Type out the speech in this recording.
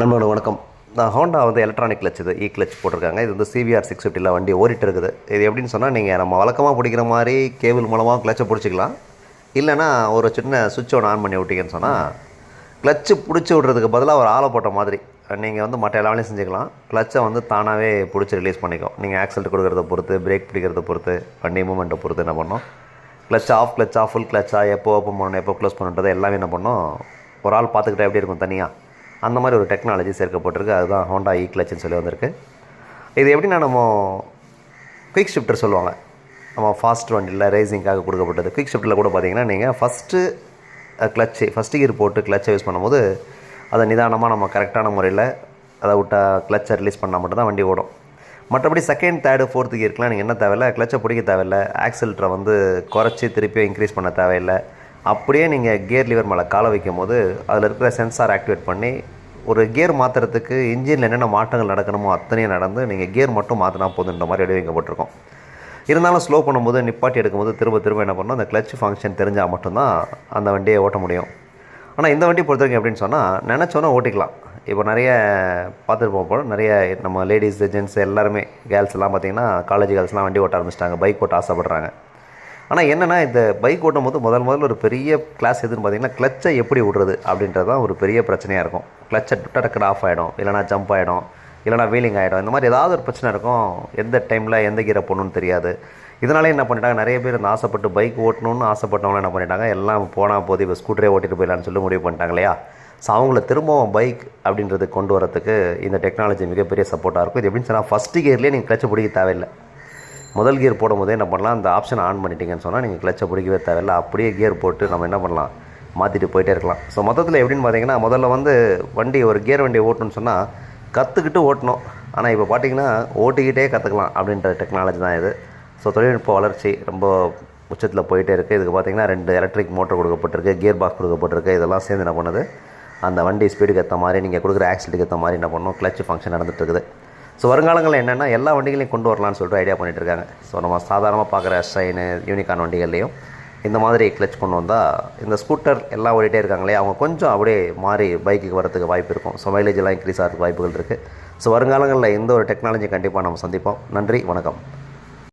நம்மளோட வணக்கம். நான் ஹோண்டா வந்து எலக்ட்ரானிக் கிளச் இது இ கிளச் போட்டிருக்காங்க. இது வந்து சிவிஆர் சிக்ஸ் ஃபிஃப்டியில் வண்டி ஓடிட்டு இருக்குது இது எப்படின்னு சொன்னால் நீங்கள் நம்ம வழக்கமாக பிடிக்கிற மாதிரி கேபிள் மூலமாக கிளச்சை பிடிச்சிக்கலாம். இல்லைன்னா ஒரு சின்ன சுவிட்ச் ஒன்று ஆன் பண்ணி விட்டீங்கன்னு சொன்னால் கிளச்சு பிடிச்சி விட்றதுக்கு பதிலாக ஒரு ஆளை போட்ட மாதிரி. நீங்கள் வந்து மற்ற எல்லா வேலையும் செஞ்சுக்கலாம். கிளச்சை வந்து தானாகவே பிடிச்சி ரிலீஸ் பண்ணிக்கும். நீங்கள் ஆக்சல்ட் கொடுக்குறத பொறுத்து பிரேக் பிடிக்கிறத பொறுத்து வண்டி மூமெண்ட்டை பொறுத்து என்ன பண்ணோம்? கிளச் ஆஃப் கிளச்சா ஃபுல் கிளச்சா எப்போ ஓப்பன் பண்ணணும் எப்போ க்ளோஸ் பண்ணுறது எல்லாமே என்ன பண்ணோம்? ஒரு ஆள் பார்த்துக்கிட்டே எப்படி இருக்கும் தனியாக அந்த மாதிரி ஒரு டெக்னாலஜி சேர்க்கப்பட்டிருக்கு. அதுதான் ஹோண்டா இ கிளச்சுன்னு சொல்லி வந்திருக்கு. இது எப்படின்னா நம்ம குயிக் ஷிஃப்டர் சொல்லுவாங்க? நம்ம ஃபாஸ்ட் வண்டியில் ரேசிங்காக கொடுக்கப்பட்டது. குயிக் ஷிஃப்ட்டில் கூட பார்த்தீங்கன்னா நீங்கள் ஃபஸ்ட்டு கிளச்சு ஃபஸ்ட்டு கியர் போட்டு கிளச்சை யூஸ் பண்ணும்போது அதை நிதானமாக நம்ம கரெக்டான முறையில் அதை விட்டால் கிளச்சை ரிலீஸ் பண்ணால் மட்டும்தான் வண்டி ஓடும். மற்றபடி செகண்ட் தேர்டு ஃபோர்த்து கியருக்குலாம் நீங்கள் என்ன தேவையில்ல? கிளச்சை பிடிக்க தேவையில்லை. ஆக்சில்ட்டரை வந்து குறைச்சி திருப்பியும் இன்க்ரீஸ் பண்ண தேவையில்லை. அப்படியே நீங்கள் கியர் லிவர் மேலே காலை வைக்கும் போது அதில் இருக்கிற சென்சார் ஆக்டிவேட் பண்ணி ஒரு கியர் மாற்றுறதுக்கு இன்ஜினில் என்னென்ன மாற்றங்கள் நடக்கணுமோ அத்தனையும் நடந்து நீங்கள் கியர் மட்டும் மாற்றினா போதுன்ற மாதிரி வடிவமைக்கப்பட்டிருக்கும் இருந்தாலும் ஸ்லோ பண்ணும்போது நிப்பாட்டி எடுக்கும்போது திரும்ப திரும்ப என்ன பண்ணணும் அந்த கிளச் ஃபங்க்ஷன் தெரிஞ்சால் மட்டும்தான் அந்த வண்டியை ஓட்ட முடியும். ஆனால் இந்த வண்டி பொறுத்த வரைக்கும் எப்படின்னு சொன்னால் நினச்சோன்னா ஓட்டிக்கலாம். இப்போ நிறைய பார்த்துட்டு போகிறோம் நிறைய நம்ம லேடிஸ் ஜென்ட்ஸ் எல்லாருமே கேர்ள்ஸ் எல்லாம் பார்த்தீங்கன்னா காலேஜ் கேர்ள்ஸ்லாம் வண்டி ஓட்ட ஆரம்பிச்சிட்டாங்க. பைக் ஓட்ட ஆசைப்பட்றாங்க. ஆனால் என்னென்னா இந்த பைக் ஓட்டும் போது முதல் முதல்ல ஒரு பெரிய கிளாஸ் எதுன்னு பார்த்தீங்கன்னா கிளச்சை எப்படி விடுறது அப்படின்றது தான் ஒரு பெரிய பிரச்சனையாக இருக்கும். கிளச்சை டக்குனு ஆஃப் ஆகிடும் இல்லைனா ஜம்ப் ஆகிடும் இல்லைனா வீலிங் ஆகிடும் இந்த மாதிரி ஏதாவது ஒரு பிரச்சனை இருக்கும். எந்த டைமில் எந்த கீரை போடணும்னு தெரியாது. இதனாலே என்ன பண்ணிட்டாங்க? நிறைய பேர் இந்த ஆசைப்பட்டு பைக் ஓட்டணும்னு ஆசைப்பட்டவங்க என்ன பண்ணிட்டாங்க? எல்லாம் போனால் போது இப்போ ஸ்கூட்டரே ஓட்டிட்டு போயிடலான்னு சொல்லி முடிவு பண்ணிட்டாங்க இல்லையா? ஸோ அவங்கள திரும்பவும் பைக் அப்படின்றது கொண்டு வரத்துக்கு இந்த டெக்னாலஜி மிகப்பெரிய சப்போர்ட்டாக இருக்கும். இது எப்படின்னு சொன்னால் ஃபஸ்ட்டு கியர்லேயே நீங்கள் கிளச்சை பிடிக்க தேவையில்லை. முதல் கியர் போடும்போதே என்ன பண்ணலாம்? அந்த ஆப்ஷனை ஆன் பண்ணிட்டீங்கன்னு சொன்னால் நீங்கள் கிளச்சை பிடிக்கவே தேவையில்ல. அப்படியே கியர் போட்டு நம்ம என்ன பண்ணலாம்? மாற்றிட்டு போயிட்டே இருக்கலாம். ஸோ மொத்தத்தில் எப்படின்னு பார்த்தீங்கன்னா முதல்ல வந்து வண்டி ஒரு கியர் வண்டியை ஓட்டணும்னு சொன்னால் கற்றுக்கிட்டு ஓட்டணும். ஆனால் இப்போ பார்த்தீங்கன்னா ஓட்டிக்கிட்டே கற்றுக்கலாம் அப்படின்ற டெக்னாலஜி தான் இது. ஸோ தொழில்நுட்ப வளர்ச்சி ரொம்ப உச்சத்தில் போயிட்டே இருக்குது இதுக்கு பார்த்தீங்கன்னா ரெண்டு எலக்ட்ரிக் மோட்டர் கொடுக்கப்பட்டிருக்கு கியர் பாக்ஸ் கொடுக்கப்பட்டிருக்கு. இதெல்லாம் சேர்ந்து என்ன பண்ணுது? அந்த வண்டி ஸ்பீடுக்கு ஏற்ற மாதிரி நீங்கள் கொடுக்குற ஆக்சிலுக்கு ஏற்ற மாதிரி என்ன பண்ணணும்? கிளச் ஃபங்க்ஷன் நடந்துட்டுருக்குது ஸோ வருங்காலங்களில் என்னென்னா எல்லா வண்டிகளையும் கொண்டு வரலாம்னு சொல்லிட்டு ஐடியா பண்ணிட்டு இருக்காங்க ஸோ நம்ம சாதாரணமாக பார்க்குற ஷைனு யூனிகான் வண்டிகள்லேயும் இந்த மாதிரி கிளச் கொண்டு வந்தால் இந்த ஸ்கூட்டர் எல்லாம் ஓடிட்டே இருக்காங்களே அவங்க கொஞ்சம் அப்படியே மாறி பைக்குக்கு வரதுக்கு வாய்ப்பு இருக்கும். ஸோ மைலேஜ் எல்லாம் இன்க்ரீஸ் ஆகிறதுக்கு வாய்ப்புகள் இருக்குது ஸோ வருங்காலங்களில் இந்த ஒரு டெக்னாலஜி கண்டிப்பாக நம்ம சந்திப்போம். நன்றி வணக்கம்.